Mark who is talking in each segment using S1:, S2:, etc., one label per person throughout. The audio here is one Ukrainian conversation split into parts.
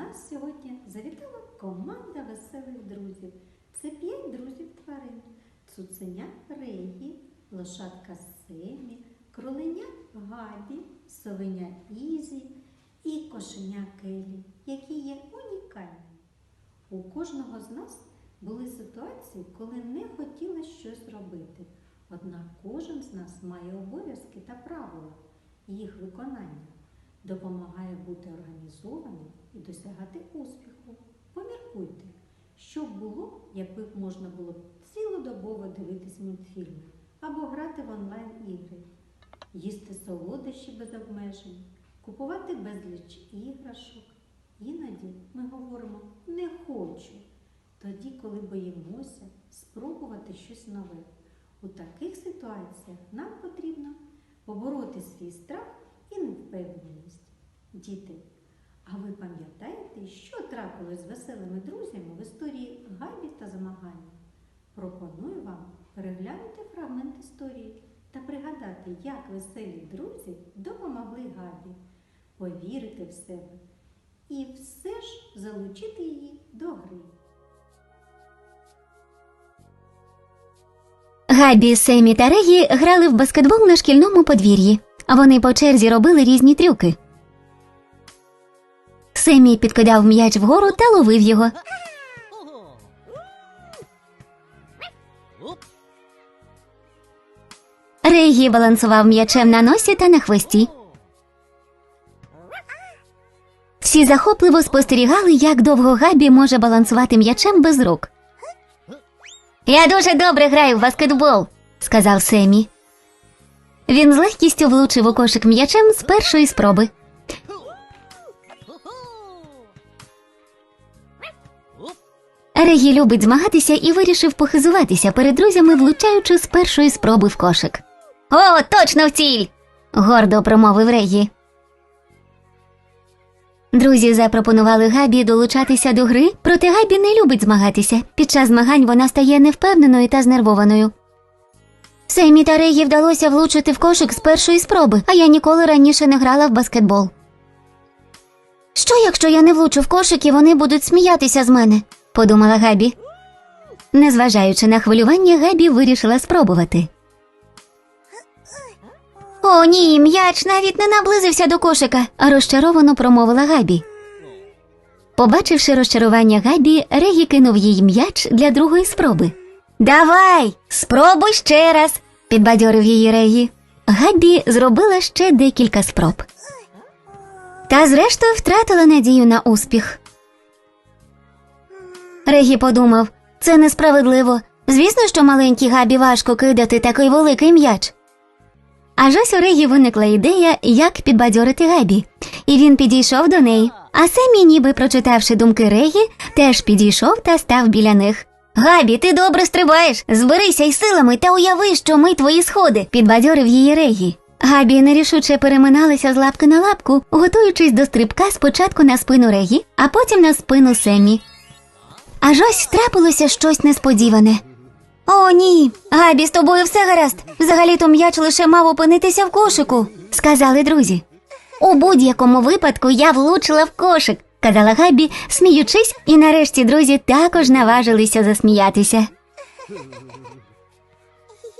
S1: Нас сьогодні завітала команда веселих друзів. Це п'ять друзів тварин. Цуценя Регі, лошадка Семі, кроленя Габі, совеня Ізі і кошеня Келі, які є унікальні. У кожного з нас були ситуації, коли не хотіли щось робити. Однак кожен з нас має обов'язки та правила їх виконання допомагає бути організованим і досягати успіху. Поміркуйте, що б було, якби можна було цілодобово дивитись мультфільми або грати в онлайн-ігри, їсти солодощі без обмежень, купувати безліч іграшок. Іноді ми говоримо не хочу, тоді, коли боїмося спробувати щось нове. У таких ситуаціях нам потрібно побороти свій страх і невпевненість. Діти, а ви пам'ятаєте, що трапилось з веселими друзями в історії Габі та змагання? Пропоную вам переглянути фрагмент історії та пригадати, як веселі друзі допомогли Габі повірити в себе і все ж залучити її до гри.
S2: Габі, Семі та Регі грали в баскетбол на шкільному подвір'ї, а вони по черзі робили різні трюки. Семі підкидав м'яч вгору та ловив його. Регі балансував м'ячем на носі та на хвості. Всі захопливо спостерігали, як довго Габі може балансувати м'ячем без рук. Я дуже добре граю в баскетбол, сказав Семі. Він з легкістю влучив у кошик м'ячем з першої спроби. Регі любить змагатися і вирішив похизуватися перед друзями, влучаючи з першої спроби в кошик. О, точно в ціль! гордо промовив Регі. Друзі запропонували Габі долучатися до гри, проте Габі не любить змагатися. Під час змагань вона стає невпевненою та знервованою. Семі та Регі вдалося влучити в кошик з першої спроби, а я ніколи раніше не грала в баскетбол. Що, якщо я не влучу в кошик і вони будуть сміятися з мене? подумала Габі. Незважаючи на хвилювання, Габі вирішила спробувати. О, ні, м'яч навіть не наблизився до кошика, розчаровано промовила Габі. Побачивши розчарування Габі, Регі кинув їй м'яч для другої спроби. Давай, спробуй ще раз, підбадьорив її Регі. Габі зробила ще декілька спроб. Та зрештою втратила надію на успіх. Регі подумав, це несправедливо. Звісно, що маленькій Габі важко кидати такий великий м'яч. Аж ось у Регі виникла ідея, як підбадьорити Габі, і він підійшов до неї. А Семі, ніби прочитавши думки Регі, теж підійшов та став біля них. Габі, ти добре стрибаєш. Зберися й силами та уяви, що ми твої сходи, підбадьорив її Регі. Габі нерішуче переминалася з лапки на лапку, готуючись до стрибка спочатку на спину Регі, а потім на спину Семі. Аж ось трапилося щось несподіване. О, ні, Габі, з тобою все гаразд. Взагалі-то м'яч лише мав опинитися в кошику, сказали друзі. У будь-якому випадку я влучила в кошик, казала Габі, сміючись, і нарешті друзі також наважилися засміятися.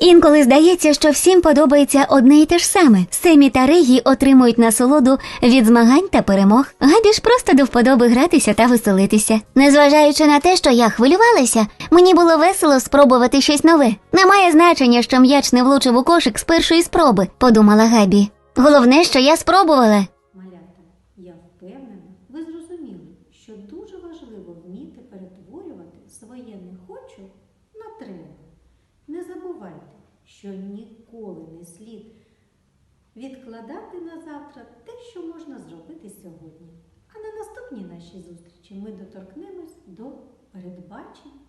S2: Інколи здається, що всім подобається одне і те ж саме. Семі та Регі отримують насолоду від змагань та перемог. Габі ж просто до вподоби гратися та веселитися. Незважаючи на те, що я хвилювалася, мені було весело спробувати щось нове. Немає значення, що м'яч не влучив у кошик з першої спроби, подумала Габі. Головне, що я спробувала.
S1: Малята, я впевнена, ви зрозуміли, що дуже важливо вміти перетворювати своє не хочу на треба. Не забувайте, що ніколи не слід відкладати на завтра те, що можна зробити сьогодні. А на наступній нашій зустрічі ми доторкнемось до передбачень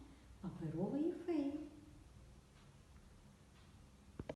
S1: паперової феї.